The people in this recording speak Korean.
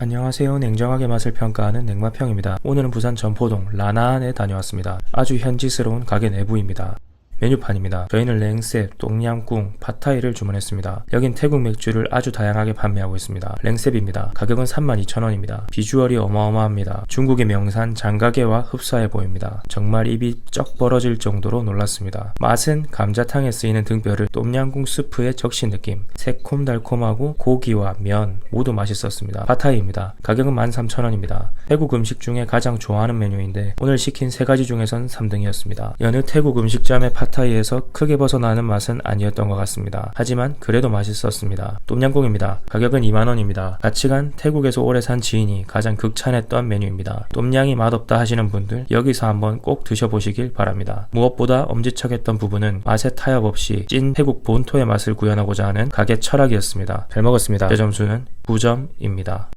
안녕하세요. 냉정하게 맛을 평가하는 냉마평입니다. 오늘은 부산 전포동 라나안에 다녀왔습니다. 아주 현지스러운 가게 내부입니다. 메뉴판입니다. 저희는 랭셉, 똥냥꿍, 팟타이를 주문했습니다. 여긴 태국 맥주를 아주 다양하게 판매하고 있습니다. 랭셉입니다. 가격은 32,000원입니다. 비주얼이 어마어마합니다. 중국의 명산 장가게와 흡사해 보입니다. 정말 입이 쩍 벌어질 정도로 놀랐습니다. 맛은 감자탕에 쓰이는 등뼈를 똠양꿍 스프에 적신 느낌. 새콤달콤하고 고기와 면 모두 맛있었습니다. 팟타이입니다. 가격은 13,000원입니다. 태국 음식 중에 가장 좋아하는 메뉴인데 오늘 시킨 세 가지 중에선 3등이었습니다. 여느 태국 음식점의 팟타이에서 크게 벗어나는 맛은 아니었던 것 같습니다. 하지만 그래도 맛있었습니다. 똠양꿍입니다. 가격은 2만원입니다. 같이 간 태국에서 오래 산 지인이 가장 극찬했던 메뉴입니다. 똠양이 맛없다 하시는 분들 여기서 한번 꼭 드셔보시길 바랍니다. 무엇보다 엄지척했던 부분은 맛에 타협 없이 찐 태국 본토의 맛을 구현하고자 하는 가게 철학이었습니다. 잘 먹었습니다. 제 점수는 9점입니다.